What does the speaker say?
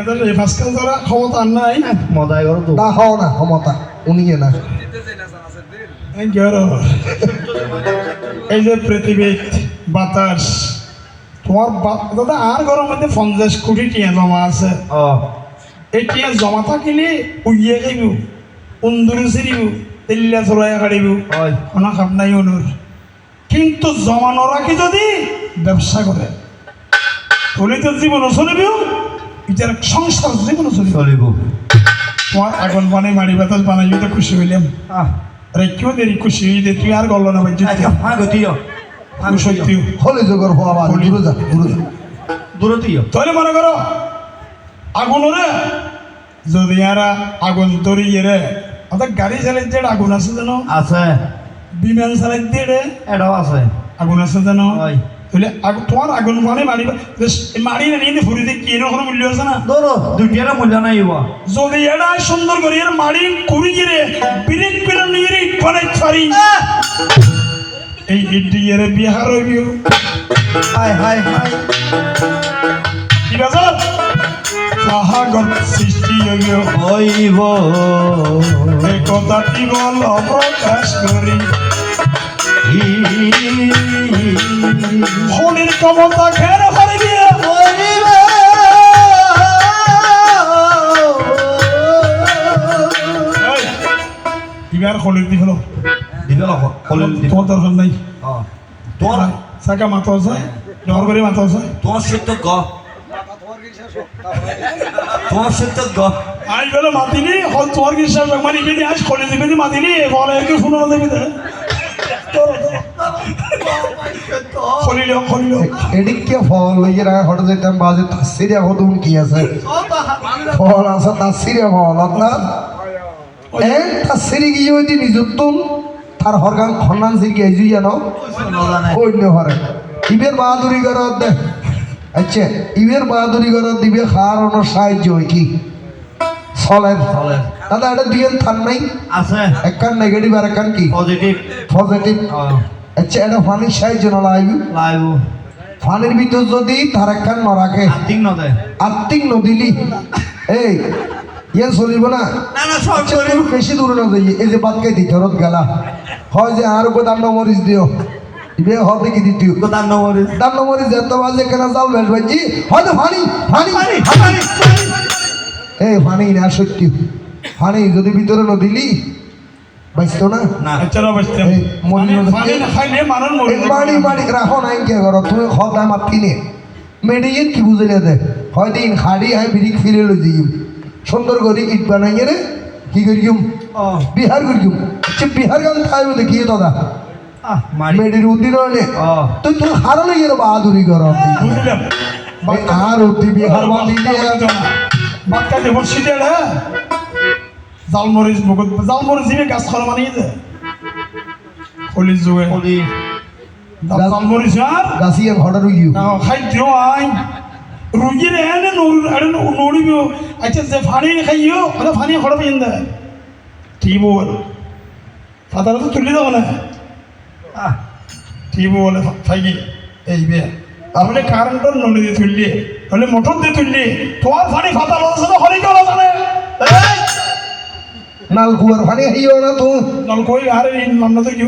এই ফাঁসকাল ক্ষমতা নাই মজাই করো তো না হও না ক্ষমতা উনি না। এই যে বাতাস তোমার দাদা আর ঘরের মধ্যে পঞ্চাশ কোটি টিয়া জমা আছে। ও এই টিয়া জমা থাকিলে উইয়ে খাইব উন্দুরে চড়াই কোনো কাম নাই অনুর কিন্তু জমা নরাখি যদি ব্যবসা করে তাহলে তো জীবনও চলিব এটার সংসার জীবনও চলিব চলিব। তোমার আগুন বানাই মারি বাতাস বানাইবি তো খুশি হইলাম কেউ দেরি খুশি হই দে তুই আর গল্ল না আচ্ছা হ্যাঁ গতিও সত্যি হলে যোগর হওয়া বা দূরে যা দূরে যা তাহলে মনে করো আগুন রে যদি এরা আগুন ধরিয়ে রে অর্থাৎ গাড়ি চালাই যে আগুন আছে জানো? আছে। বিমান চালাই দিয়ে এটাও আছে। আগুন আছে জানো? ওই আগুন তোমার আগুন মানে মারিবা মারি না নিয়ে ফুরি দিয়ে কি কোনো মূল্য আছে না? ধরো দুটিয়ার মূল্য নাই যদি এটা সুন্দর করে এর মারি কুড়ি গিরে বিরেক করে নিয়ে বানাই ছাড়ি এই ইডি এর বিহার হইবিও হাই হাই হাই। ঠিক আছে সাহাগর সৃষ্টি হইব এই কথাটি বল প্রকাশ করি ফোনের ক্ষমতা খেয়ে হারিবি এবার খোলের দি হলো কলেল দিবে তোমার দরকার নাই। ও তোমার সাকা মাথা আছে ডর করে মাথা আছে। তোমার সত্য গ। তোমার সত্য গ। আজ বেলা মাতিনি হল তোমার কি মানে আজ খোলে দিবে মাতিনি বলে একটু শুনো দেবে এদিকে ফল লইয়ে রাখা হঠাৎ যেতাম বাজে তাসিরে হতুন কি আছে? ফল আছে তাসিরে ফল অর্থাৎ এই তাসিরে গিয়ে ওই নিজুতুন তার হরগান খন্নান সিরকে এই জুইয়া অন্য হরে। ইবের বাহাদুরি করত দে আচ্ছা ইবের বাহাদুরি করত দিবে খার অন্য সাহায্য হয় কি? চলেন। দাদা এটা দিয়ে থান নাই? আছে। একখান নেগেটিভ আর একখান কি? পজিটিভ পজিটিভ আচ্ছা এটা ফানির সাহায্য না লাগবে লাইভ ফানির ভিতর যদি তার একখান ন রাখে। আর্থিক নদে আত্মিক নদিলি এই ইয়ে চলিব না? না না আচ্ছা, বেশি দূরে না যাই এই যে বাদকে দিতরত গেলা। হয় যে আর উপর দাম মরিচ দিও। ইবে হতে কি দিতিও কোথার নম্বরে দাম মরিচ যেত বাজে কেন যাও বেশ ভাইজি হয়তো ফানি ফানি এই ফানি না সত্যি। ফানি যদি ভিতরে ন দিলি বাইসতো না? না। না না খাইলে মরে এই বাড়ি বাড়ি রাখো নাই কে করো। তুমি কি বুঝলে দে? হয় দিন খাড়ি হয় বিরিক ফিরে লই দিম সুন্দর করে ইট বানাইয়ে রে কি করিম? বিহার করিম। বিহার গান খাইব দেখিয়ে দাদা? আহ মারি। মেডির উদ্দিন হলে তুই তুই হারালে গেলে বাহাদুরি কর। বুঝলাম। আর উদ্দি বিহার বান্ধি দিয়ে বাক্কা দেবর সিটে রে জালমরিচ মুকুট জালমরিচ দিবে গাছ খাওয়া মানিয়ে দে। খলির যুগে। কলি জালমরিচ আর? গাছিয়ে ঘটা রুইও। খাদ্য আই। রুগীর এনে নড়িব আচ্ছা যে ফানি খাইও ওটা ফানি খড় পেয়ে দে। ঠিক বল। ফাদার তো তুলি দেবো না। ঠিক বলে থাকি এই বে। তাহলে কারেন্টের নলি দিয়ে তুললি হলে মোটর দিয়ে তুললি তোমার ফানি ফাতা লস না হরি গেল জানে নাল কুয়ার ফানি হইও না তুই নালকুয়ার আরে নাম না তো কি